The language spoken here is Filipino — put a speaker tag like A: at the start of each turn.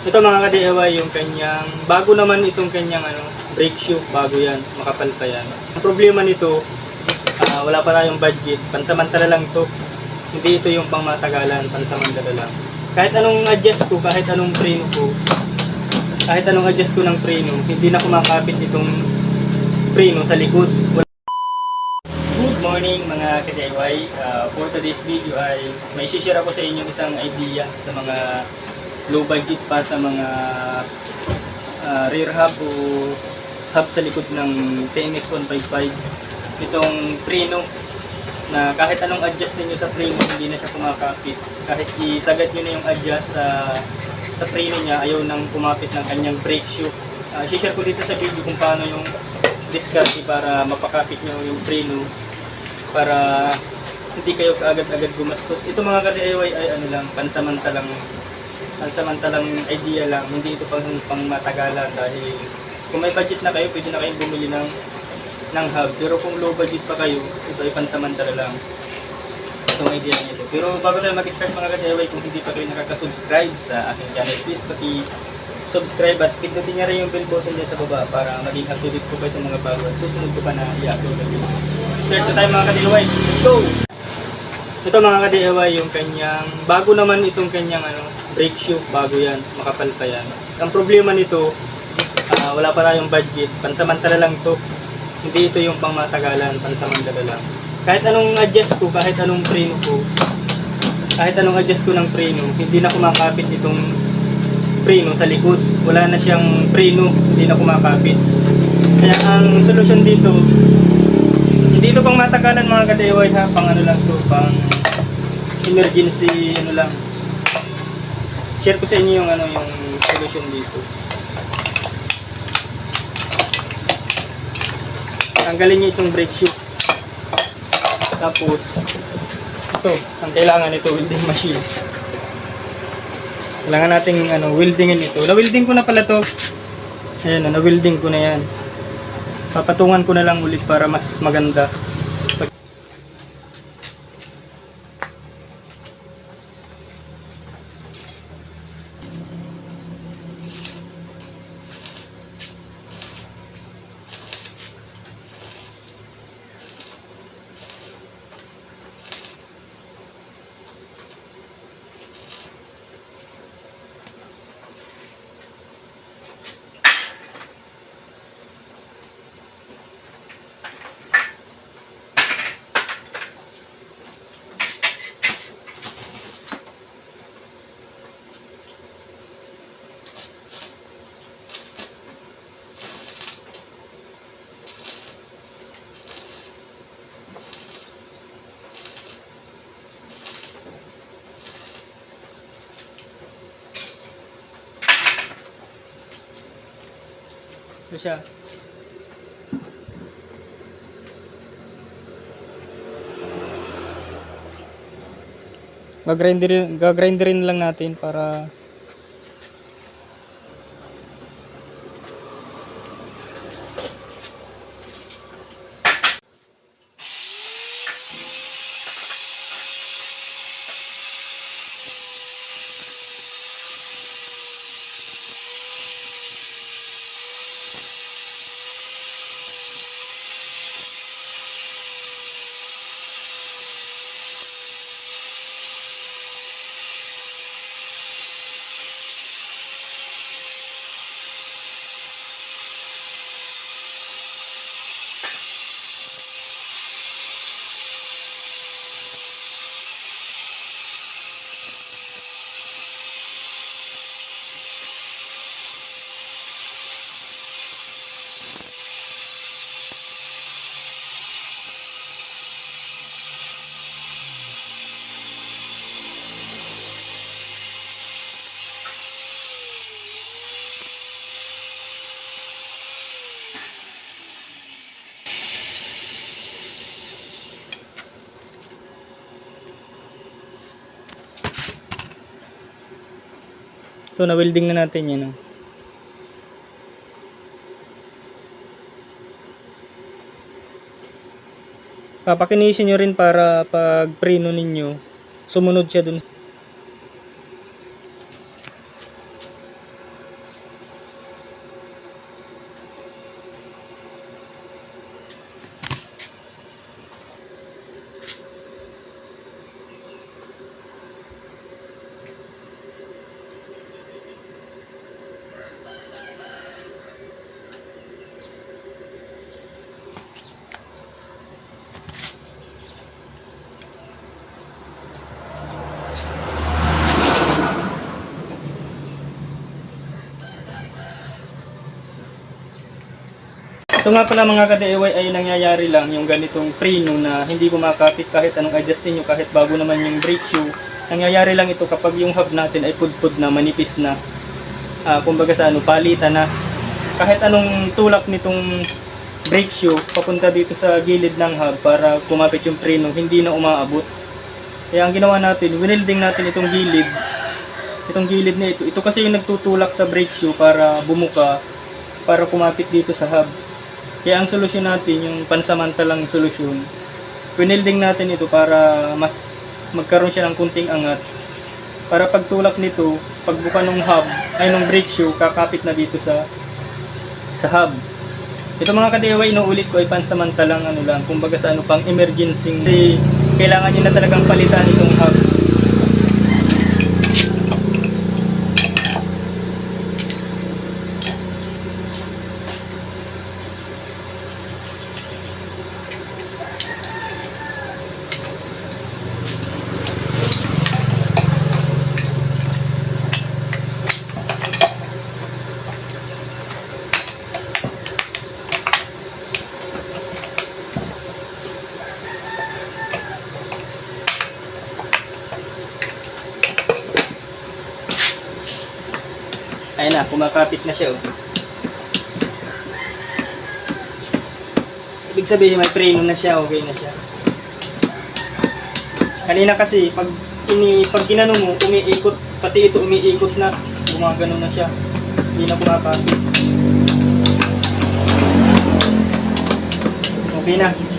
A: Ito mga ka-DIY yung kanyang, bago naman itong kanyang ano, brake shoe, bago yan, makapal pa yan. Ang problema nito, ah, wala pa tayong budget, pansamantala lang to. Hindi ito yung pangmatagalan, pansamantala lang. Kahit anong adjust ko, kahit anong preno ko, kahit anong adjust ko ng preno, hindi na kumakapit itong preno sa likod. Good morning mga ka-DIY. Uh, for today's video ay may share ako sa inyo isang idea sa mga low budget pa sa mga uh, rear hub o hub sa likod ng TMX 155. Itong preno na kahit anong adjust ninyo sa preno hindi na siya kumakapit. Kahit isagad nyo na yung adjust sa sa preno niya ayaw nang kumapit ng kanyang brake shoe. Uh, share ko dito sa video kung paano yung discarte para mapakapit nyo yung preno para hindi kayo agad-agad gumastos. Ito mga ka-DIY ay ano lang, pansamantalang pansamantalang idea lang, hindi ito pang, pang matagalan dahil kung may budget na kayo, pwede na kayong bumili ng ng hub. Pero kung low budget pa kayo, ito ay pansamantala lang itong idea nito. Pero bago tayo mag-start mga ka-DIY, kung hindi pa kayo nakaka-subscribe sa aking channel, please paki subscribe at pindutin niya rin yung bell button dyan sa baba para maging updated po kayo sa mga bago at susunod ko pa na i-upload na video. Start na tayo mga ka-DIY. Let's go! Ito mga ka-DIY yung kanyang, bago naman itong kanyang ano, brake shoe, bago yan, makapal pa yan. Ang problema nito, ah, wala pa tayong budget, pansamantala lang to. Hindi ito yung pangmatagalan, pansamantala lang. Kahit anong adjust ko, kahit anong preno ko, kahit anong adjust ko ng preno, hindi na kumakapit itong preno sa likod. Wala na siyang preno, hindi na kumakapit. Kaya ang solusyon dito, hindi ito pang matagalan mga ka-DIY ha, pang ano lang to, pang emergency ano lang. Share ko sa inyo yung ano yung solution dito. Tanggalin niyo itong brake shoe. Tapos ito, ang kailangan ito welding machine. Kailangan nating ano, weldingin ito. Na-welding ko na pala to. Ayan, na welding ko na yan. Papatungan ko na lang ulit para mas maganda. Ito siya. Gagrinderin, gagrinderin lang natin para ito na welding na natin yan. Oh. Papakinisin nyo rin para pag preno ninyo, sumunod siya dun Ito nga pala mga ka-DIY ay nangyayari lang yung ganitong preno na hindi kumakapit kahit anong adjustin nyo kahit bago naman yung brake shoe. Nangyayari lang ito kapag yung hub natin ay pudpud na, manipis na. Ah, kumbaga sa ano, palitan na. Kahit anong tulak nitong brake shoe papunta dito sa gilid ng hub para kumapit yung preno, hindi na umaabot. Kaya ang ginawa natin, winilding natin itong gilid. Itong gilid na ito. Ito kasi yung nagtutulak sa brake shoe para bumuka, para kumapit dito sa hub. Kaya ang solusyon natin, yung pansamantalang solusyon, winilding natin ito para mas magkaroon siya ng kunting angat. Para pagtulak nito, pagbuka ng hub, ay ng brake shoe, kakapit na dito sa sa hub. Ito mga ka-DIY, inuulit ko ay pansamantalang ano lang, kumbaga sa ano pang emergency. Kasi kailangan nyo na talagang palitan itong hub. Ayun na, kumakapit na siya. Oh. Ibig sabihin may preno na siya, okay na siya. Kanina kasi, pag, ini, pag ginano mo, umiikot, pati ito umiikot na, gumagano na siya. Hindi na kumakapit. Okay na.